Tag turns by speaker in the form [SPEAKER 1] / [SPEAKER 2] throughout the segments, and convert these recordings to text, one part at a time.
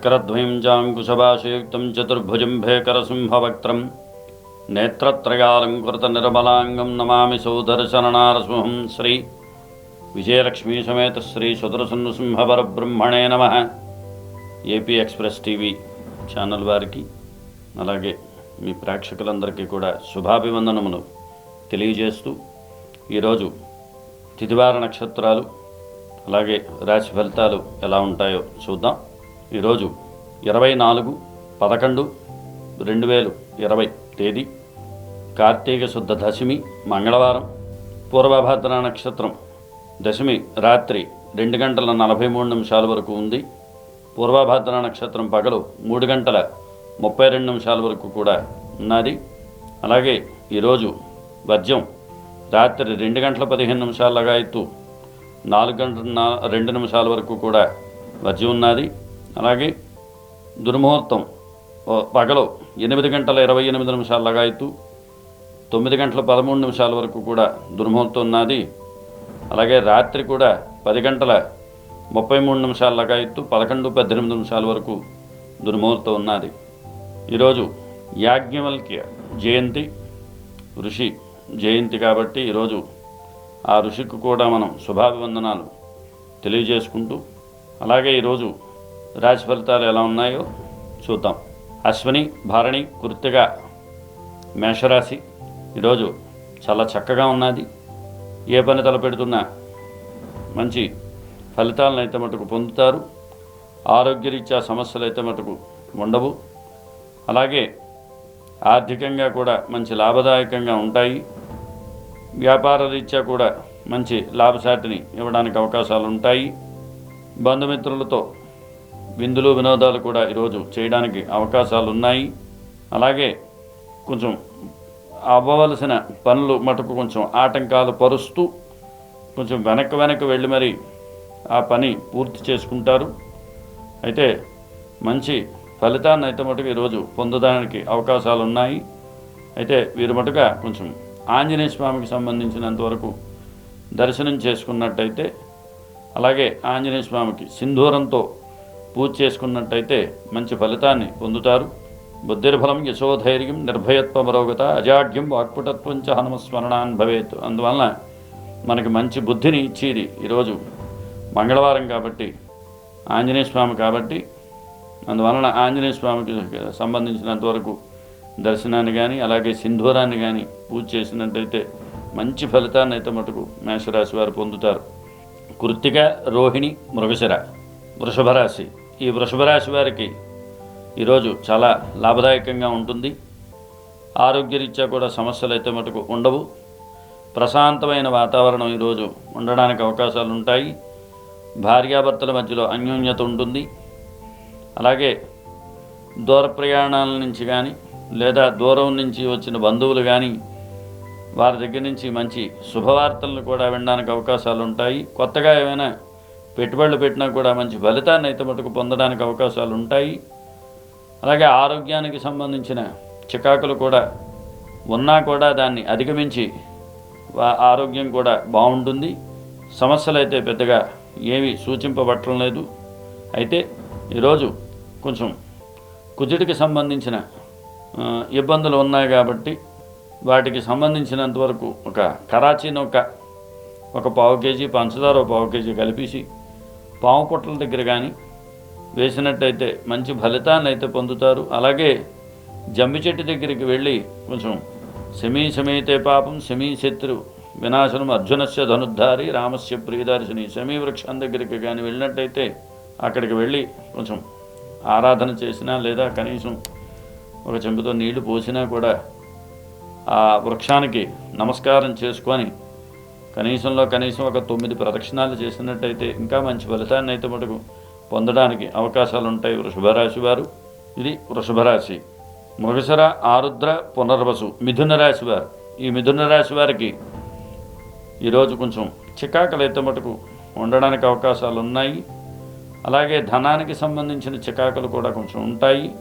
[SPEAKER 1] చక్రద్వయం చాంకుశభాషయుక్తం చతుర్భుజం భేకరసింహవక్త్రం నేత్రత్రయాలంకృతనిర్మలాంగం నమామి సౌదర్శననారసింహం శ్రీ విజయలక్ష్మీ సమేత శ్రీ సుదర్శనృసింహపరబ్రహ్మణే నమ AP express TV channel వారికి అలాగే మీ ప్రేక్షకులందరికీ కూడా శుభాభివందనములు తెలియజేస్తూ ఈరోజు తిదివార నక్షత్రాలు అలాగే రాశి ఫలితాలు ఎలా ఉంటాయో చూద్దాం. ఈరోజు ఇరవై నాలుగు పదకొండు రెండు వేలు ఇరవై తేదీ. కార్తీక శుద్ధ దశమి మంగళవారం. పూర్వభద్ర నక్షత్రం. దశమి రాత్రి రెండు గంటల నలభై మూడు నిమిషాల వరకు ఉంది. పూర్వభద్ర నక్షత్రం పగలు మూడు గంటల ముప్పై రెండు నిమిషాల వరకు కూడా ఉన్నది. అలాగే ఈరోజు వర్జ్యం రాత్రి రెండు గంటల పదిహేను నిమిషాల లగాయత్తు నాలుగు గంటల నా రెండు నిమిషాల వరకు కూడా వర్జ్యం ఉన్నది. అలాగే దుర్ముహూర్తం. పగలు ఎనిమిది గంటల ఇరవై ఎనిమిది నిమిషాల లగాయత్తు తొమ్మిది గంటల పదమూడు నిమిషాల వరకు కూడా దుర్ముహూర్తం ఉన్నది. అలాగే రాత్రి కూడా పది గంటల ముప్పై మూడు నిమిషాల లగాయత్తు పదకొండు పద్దెనిమిది నిమిషాల వరకు దుర్ముహూర్తం ఉన్నది. ఈరోజు యాజ్ఞవల్క్య జయంతి ఋషి జయంతి కాబట్టి ఈరోజు ఆ ఋషికి కూడా మనం శుభాభివందనాలు తెలియజేసుకుంటూ అలాగే ఈరోజు రాశి ఫలితాలు ఎలా ఉన్నాయో చూద్దాం. అశ్విని భరణి కృత్తిగా మేషరాశి ఈరోజు చాలా చక్కగా ఉన్నది. ఏ పని తలపెడుతున్నా మంచి ఫలితాలను అయితే మటుకు పొందుతారు. ఆరోగ్యరీత్యా సమస్యలు అయితే మటుకు ఉండవు. అలాగే ఆర్థికంగా కూడా మంచి లాభదాయకంగా ఉంటాయి. వ్యాపార రీత్యా కూడా మంచి లాభసాటిని ఇవ్వడానికి అవకాశాలు ఉంటాయి. బంధుమిత్రులతో విందులు వినోదాలు కూడా ఈరోజు చేయడానికి అవకాశాలు ఉన్నాయి అలాగే కొంచెం అవ్వవలసిన పనులు మటుకు కొంచెం ఆటంకాలు పరుస్తూ కొంచెం వెనక్కి వెనక్కి వెళ్ళి మరి ఆ పని పూర్తి చేసుకుంటారు. అయితే మంచి ఫలితాన్ని అయితే మటుకు ఈరోజు పొందడానికి అవకాశాలు ఉన్నాయి అయితే వీరు మటుగా కొంచెం ఆంజనేయ స్వామికి సంబంధించినంతవరకు దర్శనం చేసుకున్నట్టయితే అలాగే ఆంజనేయ స్వామికి సింధూరంతో పూజ చేసుకున్నట్టయితే మంచి ఫలితాన్ని పొందుతారు. బుద్ధిర్ఫలం యశోధైర్యం నిర్భయత్వమరోగత అజాడ్యం వాక్పుటత్వం చ హనుమస్మరణాన్ భవేత్. అందువలన మనకి మంచి బుద్ధిని ఇచ్చేది ఈరోజు మంగళవారం కాబట్టి ఆంజనేయ స్వామి కాబట్టి. అందువలన ఆంజనేయ స్వామికి సంబంధించినంత వరకు దర్శనాన్ని కానీ అలాగే సింధూరాన్ని కానీ పూజ చేసినట్టయితే మంచి ఫలితాన్ని అయితే మటుకు మేషరాశి వారు పొందుతారు. కృత్తిక రోహిణి మృగశిర. వృషభరాశి. ఈ వృషభరాశి వారికి ఈరోజు చాలా లాభదాయకంగా ఉంటుంది. ఆరోగ్యరీత్యా కూడా సమస్యలు అయితే మటుకు ఉండవు. ప్రశాంతమైన వాతావరణం ఈరోజు ఉండడానికి అవకాశాలు ఉంటాయి భార్యాభర్తల మధ్యలో అన్యోన్యత ఉంటుంది. అలాగే దూర ప్రయాణాల నుంచి కానీ లేదా దూరం నుంచి వచ్చిన బంధువులు కానీ వారి దగ్గర నుంచి మంచి శుభవార్తలను కూడా వినడానికి అవకాశాలు ఉంటాయి కొత్తగా ఏమైనా పెట్టుబడులు పెట్టినా కూడా మంచి ఫలితాన్ని అయితే మటుకు పొందడానికి అవకాశాలు ఉంటాయి. అలాగే ఆరోగ్యానికి సంబంధించిన చికాకులు కూడా ఉన్నా కూడా దాన్ని అధిగమించి ఆరోగ్యం కూడా బాగుంటుంది. సమస్యలు అయితే పెద్దగా ఏమీ సూచింపబట్టడం లేదు. అయితే ఈరోజు కొంచెం కుజుడికి సంబంధించిన ఇబ్బందులు ఉన్నాయి కాబట్టి వాటికి సంబంధించినంత వరకు ఒక కరాచీని ఒక ఒక పావు కేజీ పంచదార పావు కేజీ కలిపేసి పాము పొట్టల దగ్గర కానీ వేసినట్టయితే మంచి ఫలితాన్ని అయితే పొందుతారు. అలాగే జమ్మి చెట్టు దగ్గరికి వెళ్ళి కొంచెం శమీ సమేతే పాపం శమీ శత్రు వినాశనం అర్జునస్య ధనుద్ధారి రామస్య ప్రియదర్శిని శమీ వృక్షం దగ్గరికి కానీ వెళ్ళినట్టయితే అక్కడికి వెళ్ళి కొంచెం ఆరాధన చేసినా లేదా కనీసం ఒక చెంబుతో నీళ్ళు పోసినా కూడా ఆ వృక్షానికి నమస్కారం చేసుకొని కనీసంలో కనీసం ఒక తొమ్మిది ప్రదక్షిణాలు చేసినట్టయితే ఇంకా మంచి ఫలితాన్ని అయితే మటుకు పొందడానికి అవకాశాలు ఉంటాయి వృషభరాశి వారు. ఇది వృషభరాశి. మృగశర ఆరుద్ర పునర్వసు మిథున రాశి వారు. ఈ మిథున రాశి వారికి ఈరోజు కొంచెం చికాకులు అయితే మటుకు ఉండడానికి అవకాశాలు ఉన్నాయి అలాగే ధనానికి సంబంధించిన చికాకులు కూడా కొంచెం ఉంటాయి.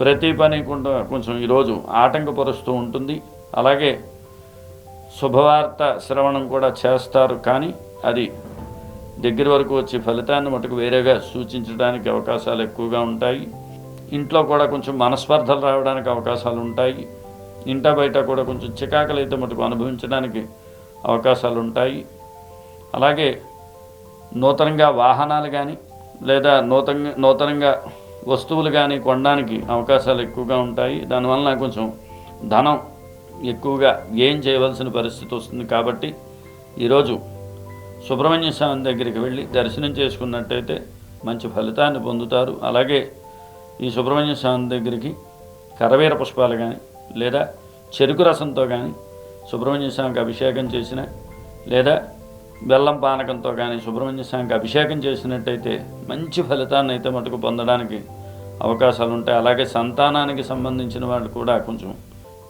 [SPEAKER 1] ప్రతి పని కూడా కొంచెం ఈరోజు ఆటంకపరుస్తూ ఉంటుంది. అలాగే శుభవార్త శ్రవణం కూడా చేస్తారు కానీ అది దగ్గర వరకు వచ్చే ఫలితాన్ని మటుకు వేరేగా సూచించడానికి అవకాశాలు ఎక్కువగా ఉంటాయి. ఇంట్లో కూడా కొంచెం మనస్పర్ధలు రావడానికి అవకాశాలు ఉంటాయి. ఇంట బయట కూడా కొంచెం చికాకులు అయితే మటుకు అనుభవించడానికి అవకాశాలు ఉంటాయి. అలాగే నూతనంగా వాహనాలు కానీ లేదా నూతన నూతనంగా వస్తువులు కానీ కొనడానికి అవకాశాలు ఎక్కువగా ఉంటాయి. దానివల్ల కొంచెం ధనం ఎక్కువగా ఏం చేయవలసిన పరిస్థితి వస్తుంది కాబట్టి ఈరోజు సుబ్రహ్మణ్య స్వామి దగ్గరికి వెళ్ళి దర్శనం చేసుకున్నట్టయితే మంచి ఫలితాన్ని పొందుతారు. అలాగే ఈ సుబ్రహ్మణ్య స్వామి దగ్గరికి కరవీర పుష్పాలు కానీ లేదా చెరుకు రసంతో కానీ సుబ్రహ్మణ్య స్వామికి అభిషేకం చేసిన లేదా బెల్లం పానకంతో కానీ సుబ్రహ్మణ్య స్వామికి అభిషేకం చేసినట్టయితే మంచి ఫలితాన్ని అయితే మటుకు పొందడానికి అవకాశాలు ఉంటాయి. అలాగే సంతానానికి సంబంధించిన వాళ్ళు కూడా కొంచెం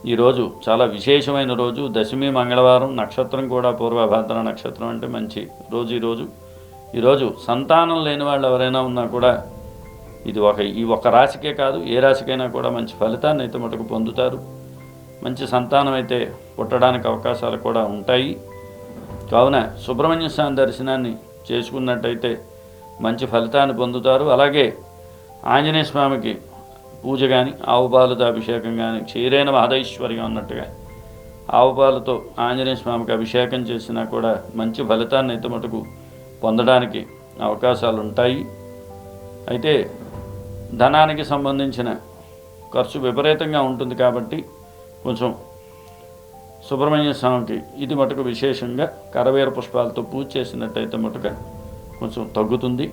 [SPEAKER 1] ఈరోజు చాలా విశేషమైన రోజు. దశమి మంగళవారం నక్షత్రం కూడా పూర్వభద్ర నక్షత్రం అంటే మంచి రోజు ఈరోజు ఈరోజు సంతానం లేని వాళ్ళు ఎవరైనా ఉన్నా కూడా ఇది ఒక ఈ ఒక రాశికే కాదు ఏ రాశికైనా కూడా మంచి ఫలితాన్ని అయితే మటుకు పొందుతారు. మంచి సంతానం అయితే పుట్టడానికి అవకాశాలు కూడా ఉంటాయి. కావున సుబ్రహ్మణ్య స్వామి దర్శనాన్ని చేసుకున్నట్టయితే మంచి ఫలితాన్ని పొందుతారు. అలాగే ఆంజనేయ స్వామికి పూజ కానీ ఆవు పాలతో అభిషేకం కానీ క్షీరైన మహదైశ్వర్యం అన్నట్టుగా ఆవు పాలతో ఆంజనేయ స్వామికి అభిషేకం చేసినా కూడా మంచి ఫలితాన్ని అయితే మటుకు పొందడానికి అవకాశాలు ఉంటాయి అయితే ధనానికి సంబంధించిన ఖర్చు విపరీతంగా ఉంటుంది కాబట్టి కొంచెం సుబ్రహ్మణ్య స్వామికి ఇది మటుకు విశేషంగా కరవేర పుష్పాలతో పూజ చేసినట్టయితే మటుక కొంచెం తగ్గుతుంది.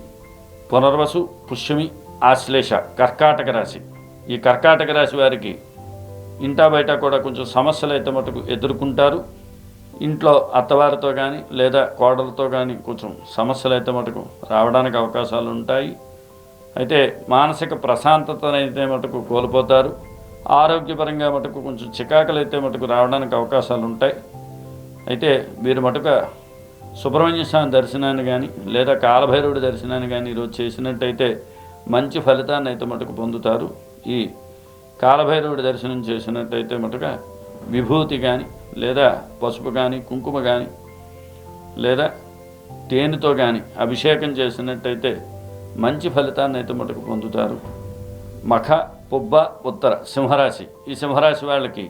[SPEAKER 1] పునర్వసు పుష్యమి ఆశ్లేష కర్కాటక రాశి. ఈ కర్కాటక రాశి వారికి ఇంటా బయట కూడా కొంచెం సమస్యలు అయితే మటుకు ఎదుర్కొంటారు. ఇంట్లో అత్తవారితో కానీ లేదా కోడలతో కానీ కొంచెం సమస్యలు అయితే మటుకు రావడానికి అవకాశాలు ఉంటాయి. అయితే మానసిక ప్రశాంతతనైతే మటుకు కోల్పోతారు. ఆరోగ్యపరంగా మటుకు కొంచెం చికాకులు అయితే మటుకు రావడానికి అవకాశాలు ఉంటాయి. అయితే మీరు మటుక సుబ్రహ్మణ్య స్వామి దర్శనాన్ని కానీ లేదా కాలభైరవుడి దర్శనాన్ని కానీ ఈరోజు చేసినట్టయితే మంచి ఫలితాన్ని అయితే మటుకు పొందుతారు. ఈ కాలభైరవుడి దర్శనం చేసినట్టయితే మటుక విభూతి కానీ లేదా పసుపు కానీ కుంకుమ కానీ లేదా తేనెతో కానీ అభిషేకం చేసినట్టయితే మంచి ఫలితాన్ని అయితే మటుకు పొందుతారు. మఖ పుబ్బ ఉత్తర సింహరాశి. ఈ సింహరాశి వాళ్ళకి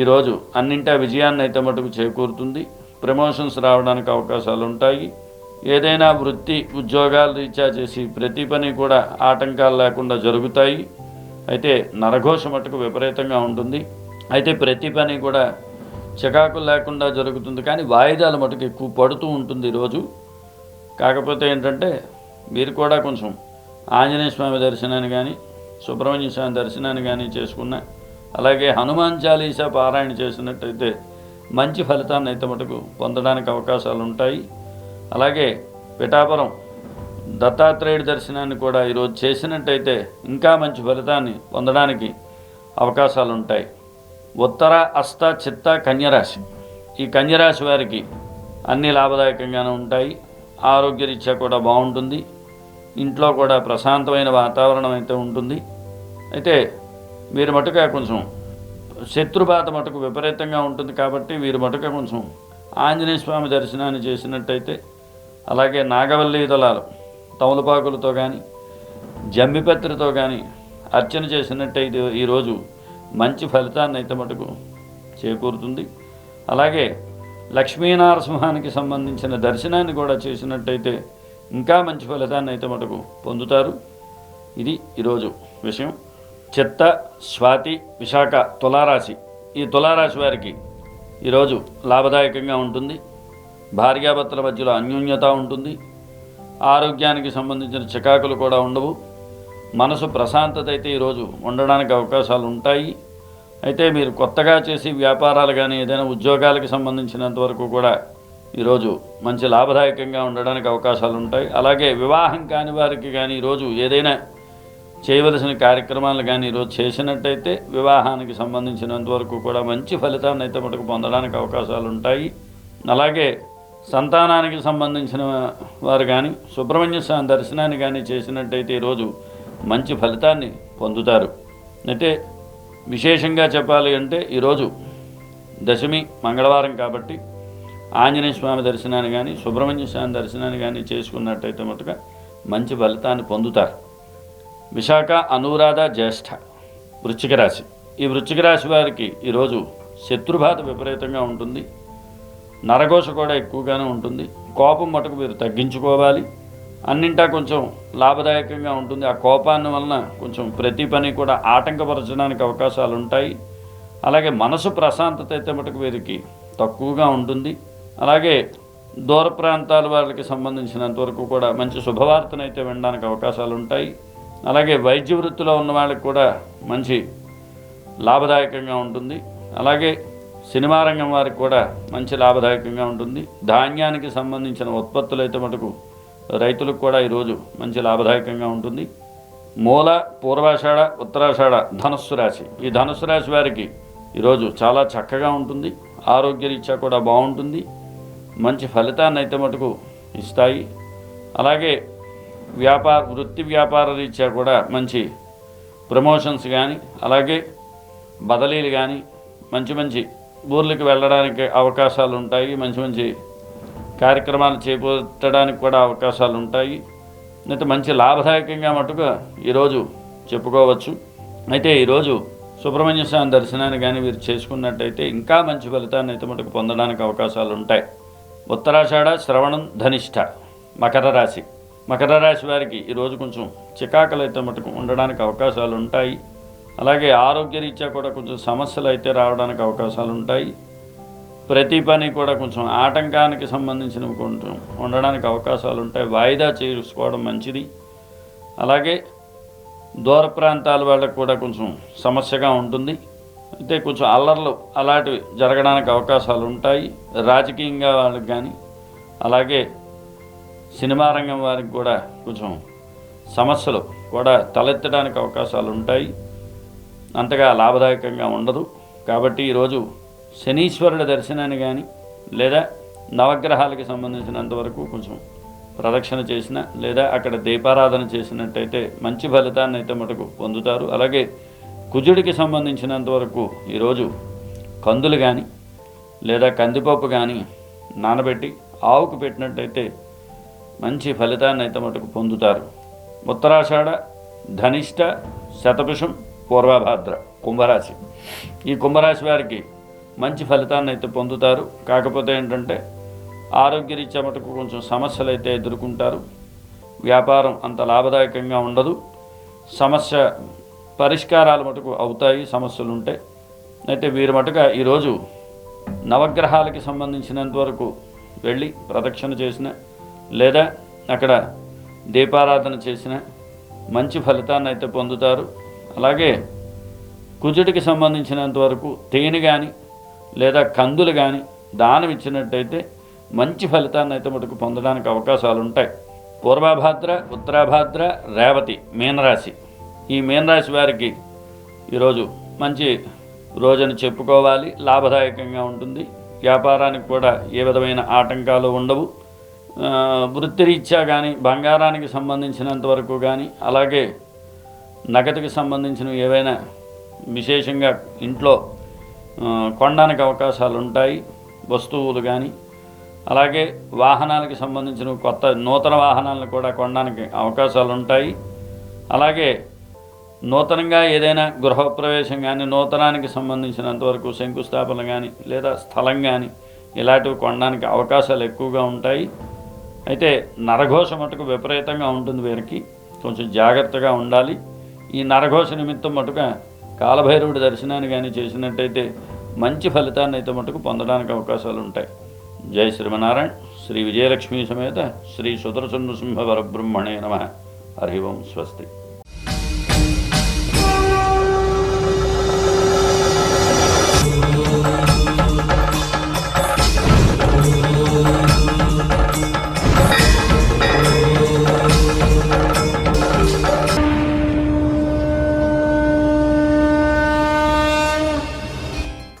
[SPEAKER 1] ఈరోజు అన్నింటా విజయాన్ని అయితే మటుకు చేకూరుతుంది. ప్రమోషన్స్ రావడానికి అవకాశాలు ఉంటాయి ఏదైనా వృత్తి ఉద్యోగాలు రీఛా చేసి ప్రతి పని కూడా ఆటంకాలు లేకుండా జరుగుతాయి. అయితే నరఘోష మటుకు విపరీతంగా ఉంటుంది. అయితే ప్రతి పని కూడా చికాకులు లేకుండా జరుగుతుంది. కానీ వాయిదాల మటుకు ఎక్కువ పడుతూ ఉంటుంది ఈరోజు కాకపోతే ఏంటంటే మీరు కూడా కొంచెం ఆంజనేయ స్వామి దర్శనాన్ని కానీ సుబ్రహ్మణ్య స్వామి దర్శనాన్ని కానీ చేసుకున్న అలాగే హనుమాన్ చాలీసా పారాయణ చేసినట్టయితే మంచి ఫలితాన్ని అయితే మటుకు పొందడానికి అవకాశాలు ఉంటాయి. అలాగే పిఠాపురం దత్తాత్రేయుడి దర్శనాన్ని కూడా ఈరోజు చేసినట్టయితే ఇంకా మంచి ఫలితాన్ని పొందడానికి అవకాశాలు ఉంటాయి ఉత్తర అస్త చిత్త కన్యరాశి. ఈ కన్యరాశి వారికి అన్ని లాభదాయకంగానే ఉంటాయి. ఆరోగ్యరీత్యా కూడా బాగుంటుంది. ఇంట్లో కూడా ప్రశాంతమైన వాతావరణం అయితే ఉంటుంది. అయితే మీరు మటుక కొంచెం శత్రుబాధ మటుకు విపరీతంగా ఉంటుంది కాబట్టి వీరు మటుక కొంచెం ఆంజనేయ స్వామి దర్శనాన్ని చేసినట్టయితే అలాగే నాగవల్లి దళాలు తమలపాకులతో కానీ జమ్మిపత్రితో కానీ అర్చన చేసినట్టయితే ఈరోజు మంచి ఫలితాన్ని అయితే మటుకు చేకూరుతుంది. అలాగే లక్ష్మీనారసింహానికి సంబంధించిన దర్శనాన్ని కూడా చేసినట్టయితే ఇంకా మంచి ఫలితాన్ని అయితే మటుకు పొందుతారు. ఇది ఈరోజు విషయం. చిత్త స్వాతి విశాఖ తులారాశి. ఈ తులారాశి వారికి ఈరోజు లాభదాయకంగా ఉంటుంది. భార్యాభర్తల మధ్యలో అన్యోన్యత ఉంటుంది. ఆరోగ్యానికి సంబంధించిన చికాకులు కూడా ఉండవు. మనసు ప్రశాంతత అయితే ఈరోజు ఉండడానికి అవకాశాలు ఉంటాయి. అయితే మీరు కొత్తగా చేసి వ్యాపారాలు కానీ ఏదైనా ఉద్యోగాలకు సంబంధించినంత వరకు కూడా ఈరోజు మంచి లాభదాయకంగా ఉండడానికి అవకాశాలు ఉంటాయి. అలాగే వివాహం కాని వారికి కానీ ఈరోజు ఏదైనా చేయవలసిన కార్యక్రమాలు కానీ ఈరోజు చేసినట్టయితే వివాహానికి సంబంధించినంత వరకు కూడా మంచి ఫలితాన్ని అయితే మటుకు పొందడానికి అవకాశాలు ఉంటాయి. అలాగే సంతానానికి సంబంధించిన వారు కానీ సుబ్రహ్మణ్య స్వామి దర్శనాన్ని కానీ చేసినట్టయితే ఈరోజు మంచి ఫలితాన్ని పొందుతారు. అయితే విశేషంగా చెప్పాలి అంటే ఈరోజు దశమి మంగళవారం కాబట్టి ఆంజనేయ స్వామి దర్శనాన్ని కానీ సుబ్రహ్మణ్య స్వామి దర్శనాన్ని కానీ చేసుకున్నట్టయితే మటుగా మంచి ఫలితాన్ని పొందుతారు. విశాఖ అనురాధ జ్యేష్ఠ వృశ్చిక రాశి. ఈ వృశ్చిక రాశి వారికి ఈరోజు శత్రుబాధ విపరీతంగా ఉంటుంది. నరఘోష కూడా ఎక్కువగానే ఉంటుంది. కోపం మటుకు మీరు తగ్గించుకోవాలి. అన్నింటా కొంచెం లాభదాయకంగా ఉంటుంది. ఆ కోపాన్ని వలన కొంచెం ప్రతి పని కూడా ఆటంకపరచడానికి అవకాశాలు ఉంటాయి. అలాగే మనసు ప్రశాంతత అయితే మటుకు వీరికి తక్కువగా ఉంటుంది. అలాగే దూర ప్రాంతాల వాళ్ళకి సంబంధించినంత వరకు కూడా మంచి శుభవార్తనైతే వినడానికి అవకాశాలు ఉంటాయి. అలాగే వైద్య వృత్తిలో ఉన్న వాళ్ళకి కూడా మంచి లాభదాయకంగా ఉంటుంది. అలాగే సినిమా రంగం వారికి కూడా మంచి లాభదాయకంగా ఉంటుంది. ధాన్యానికి సంబంధించిన ఉత్పత్తులు అయితే మటుకు రైతులకు కూడా ఈరోజు మంచి లాభదాయకంగా ఉంటుంది. మూల పూర్వాషాఢ ఉత్తరాషాఢ ధనుస్సు రాశి. ఈ ధనుస్సు రాశి వారికి ఈరోజు చాలా చక్కగా ఉంటుంది. ఆరోగ్యరీత్యా కూడా బాగుంటుంది. మంచి ఫలితాన్ని అయితే మటుకు ఇస్తాయి. అలాగే వ్యాపార వృత్తి వ్యాపార రీత్యా కూడా మంచి ప్రమోషన్స్ కానీ అలాగే బదిలీలు కానీ మంచి మంచి ఊర్లకు వెళ్ళడానికి అవకాశాలు ఉంటాయి మంచి మంచి కార్యక్రమాలు చేపట్టడానికి కూడా అవకాశాలు ఉంటాయి అయితే మంచి లాభదాయకంగా మటుగా ఈరోజు చెప్పుకోవచ్చు. అయితే ఈరోజు సుబ్రహ్మణ్య స్వామి దర్శనాన్ని కానీ వీరు చేసుకున్నట్టయితే ఇంకా మంచి ఫలితాన్ని అయితే మటుకు పొందడానికి అవకాశాలు ఉంటాయి ఉత్తరాషాఢ శ్రవణం ధనిష్ట మకర రాశి. మకర రాశి వారికి ఈరోజు కొంచెం చికాకులు అయితే మటుకు ఉండడానికి అవకాశాలు ఉంటాయి అలాగే ఆరోగ్యరీత్యా కూడా కొంచెం సమస్యలు అయితే రావడానికి అవకాశాలు ఉంటాయి. ప్రతి పని కూడా కొంచెం ఆటంకానికి సంబంధించినవి కొంచెం ఉండడానికి అవకాశాలు ఉంటాయి. వాయిదా చేసుకోవడం మంచిది. అలాగే దూర ప్రాంతాల వాళ్ళకు కూడా కొంచెం సమస్యగా ఉంటుంది. అయితే కొంచెం అల్లర్లు అలాంటివి జరగడానికి అవకాశాలు ఉంటాయి. రాజకీయంగా వాళ్ళకి కానీ అలాగే సినిమా రంగం వారికి కూడా కొంచెం సమస్యలు కూడా తలెత్తడానికి అవకాశాలు ఉంటాయి. అంతగా లాభదాయకంగా ఉండదు. కాబట్టి ఈరోజు శనీశ్వరుడి దర్శనాన్ని కానీ లేదా నవగ్రహాలకి సంబంధించినంత వరకు కొంచెం ప్రదక్షిణ చేసిన లేదా అక్కడ దీపారాధన చేసినట్టయితే మంచి ఫలితాన్ని అయితే మటుకు పొందుతారు. అలాగే కుజుడికి సంబంధించినంత వరకు ఈరోజు కందులు కానీ లేదా కందిపప్పు కానీ నానబెట్టి ఆవుకు పెట్టినట్టయితే మంచి ఫలితాన్ని అయితే మటుకు పొందుతారు. ఉత్తరాషాఢ ధనిష్ట శతభిషం పూర్వభాద్ర కుంభరాశి. ఈ కుంభరాశి వారికి మంచి ఫలితాన్ని అయితే పొందుతారు. కాకపోతే ఏంటంటే ఆరోగ్యరీత్యా మటుకు కొంచెం సమస్యలు అయితే ఎదుర్కొంటారు. వ్యాపారం అంత లాభదాయకంగా ఉండదు. సమస్య పరిష్కారాలు మటుకు అవుతాయి సమస్యలు ఉంటే అయితే వీరు మటుక ఈరోజు నవగ్రహాలకి సంబంధించినంత వరకు వెళ్ళి ప్రదక్షిణ చేసిన లేదా అక్కడ దీపారాధన చేసిన మంచి ఫలితాన్ని అయితే పొందుతారు. అలాగే కుజుడికి సంబంధించినంత వరకు తేనె కానీ లేదా కందులు కానీ దానం ఇచ్చినట్టయితే మంచి ఫలితాన్ని అయితే మటుకు పొందడానికి అవకాశాలు ఉంటాయి పూర్వభాద్ర ఉత్తరాభాద్ర రేవతి మీనరాశి. ఈ మీనరాశి వారికి ఈరోజు మంచి రోజును చెప్పుకోవాలి. లాభదాయకంగా ఉంటుంది. వ్యాపారానికి కూడా ఏ విధమైన ఆటంకాలు ఉండవు. వృత్తిరీత్యా కానీ బంగారానికి సంబంధించినంత వరకు కానీ అలాగే నగదుకి సంబంధించినవి ఏవైనా విశేషంగా ఇంట్లో కొనడానికి అవకాశాలు ఉంటాయి వస్తువులు కానీ అలాగే వాహనాలకు సంబంధించిన కొత్త నూతన వాహనాలను కూడా కొనడానికి అవకాశాలు ఉంటాయి అలాగే నూతనంగా ఏదైనా గృహప్రవేశం కానీ నూతనానికి సంబంధించినంతవరకు శంకుస్థాపన కానీ లేదా స్థలం కానీ ఇలాంటివి కొనడానికి అవకాశాలు ఎక్కువగా ఉంటాయి. అయితే నరఘోష మటుకు విపరీతంగా ఉంటుంది వీరికి. కొంచెం జాగ్రత్తగా ఉండాలి. ఈ నరఘోష నిమిత్తం మటుక కాలభైరవుడి దర్శనాన్ని కానీ చేసినట్టయితే మంచి ఫలితాన్ని అయితే మటుకు పొందడానికి అవకాశాలు ఉంటాయి. జై శ్రీమనారాయణ శ్రీ విజయలక్ష్మీ సమేత శ్రీ సుదర్శన నృసింహ వరబ్రహ్మణే నమ. హరి ఓం స్వస్తి.